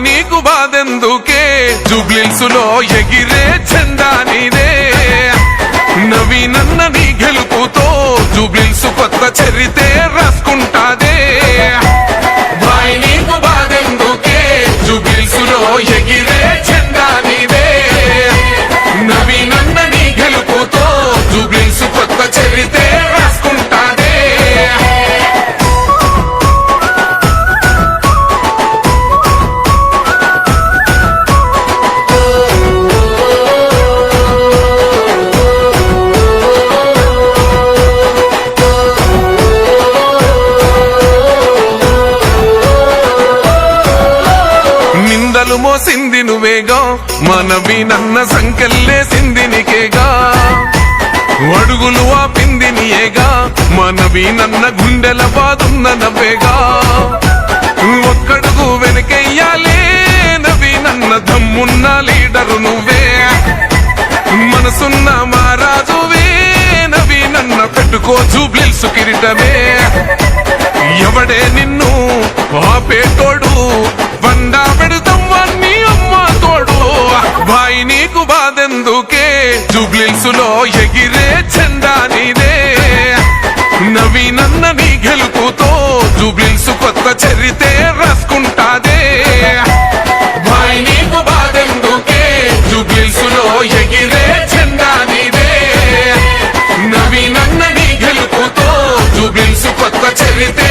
నీకు బాధెందుకే? జుబ్లిల్సులో ఎగిరే చెండా నీదే. నవీనన్న నీ గెలుపుతో జుబ్లిల్సు కొత్త చరితే రాసుకుంటాదే. భాయి నీకు బాధెందుకే? జుబ్లిల్సులో ఎగిరే చెండా నీదే. నవీనన్న నీ గెలుపుతో జుబ్లిల్స్ కొత్త చరితే నిందలు మోసింది నువ్వేగా? మనవి నన్న సంకెళ్ళేసింది నీకేగా? అడుగులు ఆపింది నీయేగా? మనవి నన్న గుండెల బాదున్న నవ్వేగా? ఒక్కడుగు వెనకెయ్యాలే నవి నన్న దమ్మున్న లీడరు నువ్వే. మనసున్న మారాజువే నవి నన్న పెట్టుకో జూబ్లిల్సు కిరీటమే. ఎవడే నిన్ను ఆపేటోడు? బాధెందుకే లో ఎగిరే చందా నీదే. నవీనన్న నీ గెలుపుతో జూబ్లిల్స్ కొత్త చరితే రాసుకుంటాదే. బాయి నీకు బాధెందుకే? జూబ్లిల్స్లో ఎగిరే చెండా నీదే. నవీనన్న నీ గెలుపుతో జూబ్లిల్స్ కొత్త చరితే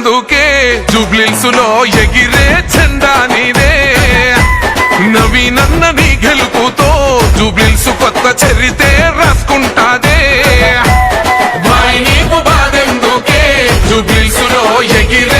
అందుకే జూబ్లిల్స్లో ఎగిరే చందా నీదే నవీనన్న నీ గెలుపుతో జూబ్లిల్స్ కొత్త చరితే రాసుకుంటాదే. బాయ్ నీకు బాధెందుకే జూబ్లిల్స్లో ఎగిరే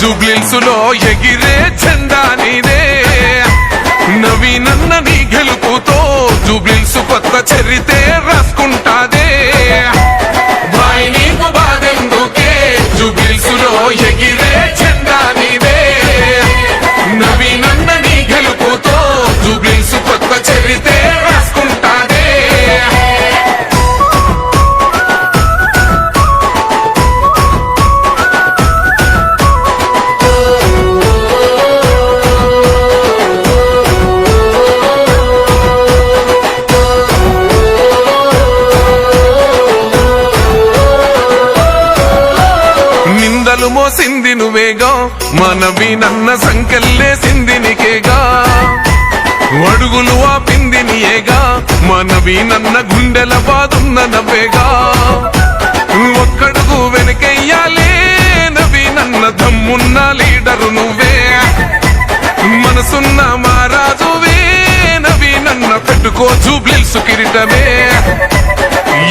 జూబ్లిల్సులో ఎగిరే చెండా నీదే. నవీనన్న నీ గెలుపుతో జూబ్లిల్స్ కొత్త చరితే రాసుకుంటాదే. బాయ్ నీకు బాధెందుకే? జూబ్లిల్సులో ఎగిరే మోసింది నువ్వేగా? మనవి నన్న సంకెళ్ళేసింది నీకేగా? అడుగులు ఆపింది నీయేగా? మనవి నన్న గుండెల బాదున్న నవ్వేగా? ఒక్కడుగు వెనకెయ్యాలే నవి నన్న దమ్మున్న లీడరు నువ్వే. మనసున్న మారాజువే నవి నన్న పెట్టుకో జూబ్లిల్సు కిరీటమే.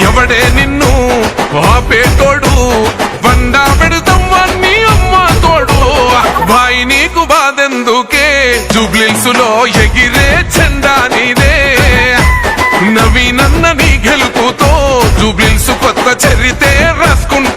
ఎవడే నిన్ను బాధెందుకే జూబ్లిల్స్ ఎగిరే చెండా నీదే. నవీనన్న నీ గెలుపుతో జూబ్లిల్స్ కొత్త చరితే రాసుకుంటా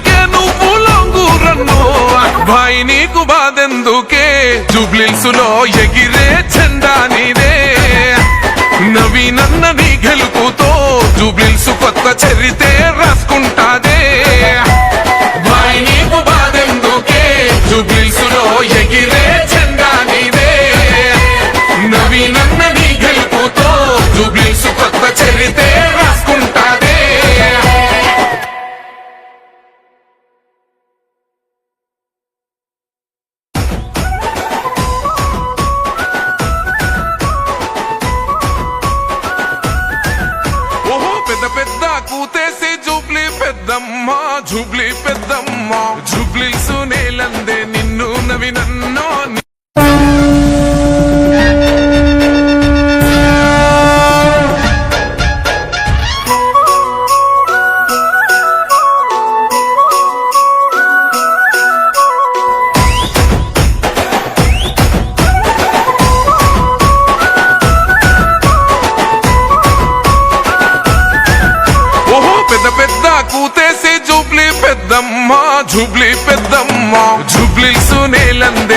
జూబ్లిల్స్లో ఎగిరే చెండా నీదే. నవీనన్న నీ గెలుపుతో జూబ్లిల్స్ కొత్త చరితే రాసుకుంటాదే. బాయి నీకు బాధెందుకే? జూబ్లిల్స్లో ఎగిరే నిన్ను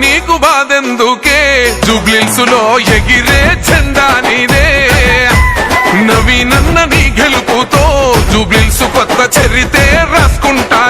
నీకు బాధెందుకే? జుబ్లిల్సులో ఎగిరే చెండా నీదే. నవీనన్న నీ గెలుపుతో జుబ్లిల్సు కొత్త చరితే రాసుకుంటా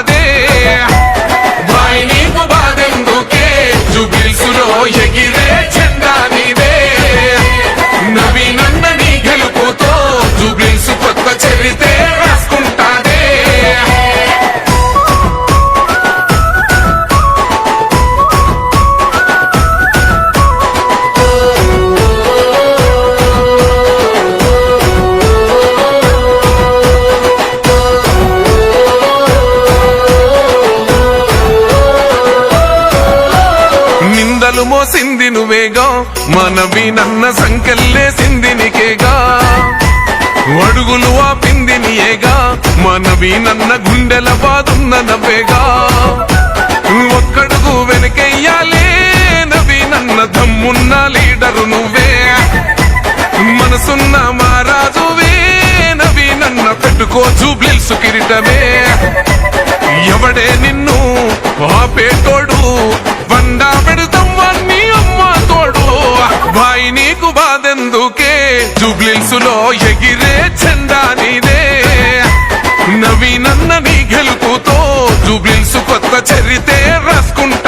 మనవి నన్న సంకెళ్ళేసింది నీకేగా అడుగులు ఆపింది నీయేగా మనవి నన్న గుండెల బాదున్న నవ్వేగా. ఒక్కడుగు వెనకెయ్యాలే నవి నన్న దమ్మున్న లీడరు నువ్వే. మనసున్న మారాజువే నవి నన్న పెట్టుకో జూబ్లిల్సు కిరీటమే. ఎవడే బాధెందుకే లో ఎగిరే చందా నీదే. నవీనన్న నీ గెలుపుతో జూబ్లిల్స్ కొత్త చరితే రాసుకుంటా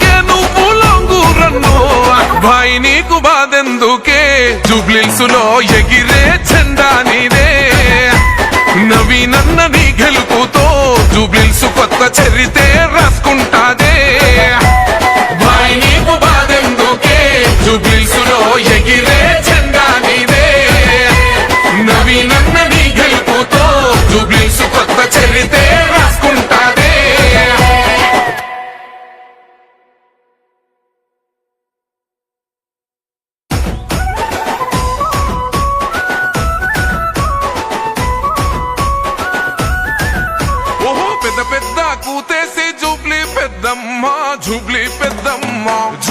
భాయ్ నీకు బాధెందుకే జూబ్లిల్స్లో ఎగిరే జెండా నీదే నవీనన్న నీ గెలుపుతో జూబ్లిల్స్ కొత్త చరితే రాసుకుంటా పెద్దమ్మ. జూబ్లీ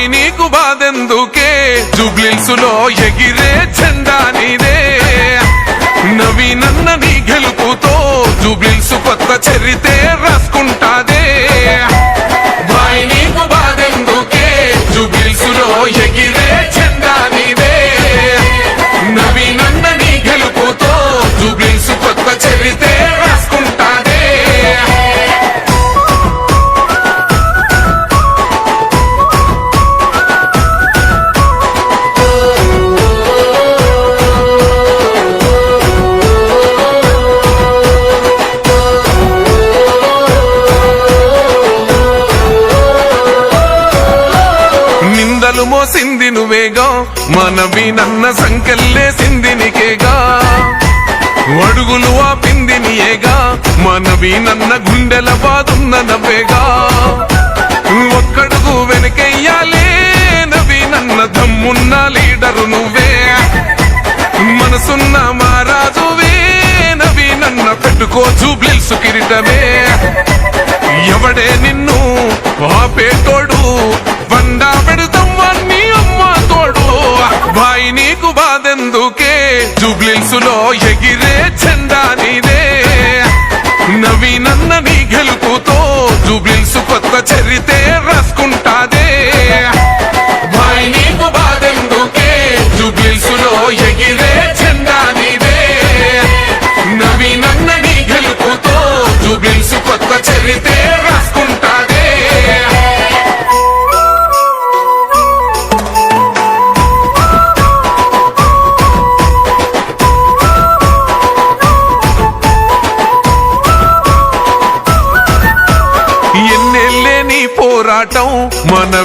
భాయ్ నీకు బాధెందుకే? జూబ్లిల్స్లో ఎగిరే జెండా నీదే. నవీనన్న నీ గెలుపుతో జూబ్లిల్స్ కొత్త చరితే రాసుకుంటాదే. భాయ్ నీకు బాధెందుకే? జూబ్లిల్స్ ఎగిరే జెండా నీదే. నవీనన్న నీ గెలుపుతో జూబ్లిల్స్ కొత్త చరితే మనవి నన్న సంకల్లేసింది నీకేగా అడుగులు ఆపింది నీయేగా మనవి నన్న గుండెల బాదున్న నవ్వేగా. ఒక్కడుగు వెనకెయ్యాలే నవి నన్న దమ్మున్న లీడరు నువ్వే. మనసున్న మారాజువే నవి నన్న పెట్టుకో జూబ్లిల్సు కిరీటమే. ఎవడే నిన్ను ఆపేటోడు? బండా పెడతాం బాయ్ నీకు బాధెందుకే? జూబ్లిల్స్లో ఎగిరే జెండా నీదే. నవీనన్న నీ గెలుపుతో జూబ్లిల్స్ కొత్త చరితే రాసుకుంటాదే. బాయ్ నీకు బాధెందుకే? జూబ్లిల్స్లో ఎగిరే జెండా నీదే. నవీనన్న నీ గెలుపుతో జూబ్లిల్స్ కొత్త చరితే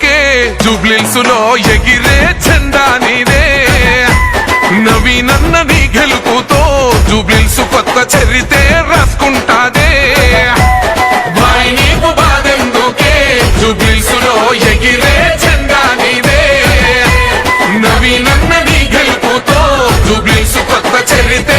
బాధెందుకే జూబ్లిల్స్లో ఎగిరే జెండా నీదే నవీనన్న నీ గెలుపుతో జూబ్లిల్స్ కొత్త చరితే రాసుకుంటాదే. భాయ్ నీకు బాధెందుకే జూబ్లిల్స్లో ఎగిరే జెండా నీదే నవీనన్న నీ గెలుపుతో జూబ్లీస్ కొత్త చరితే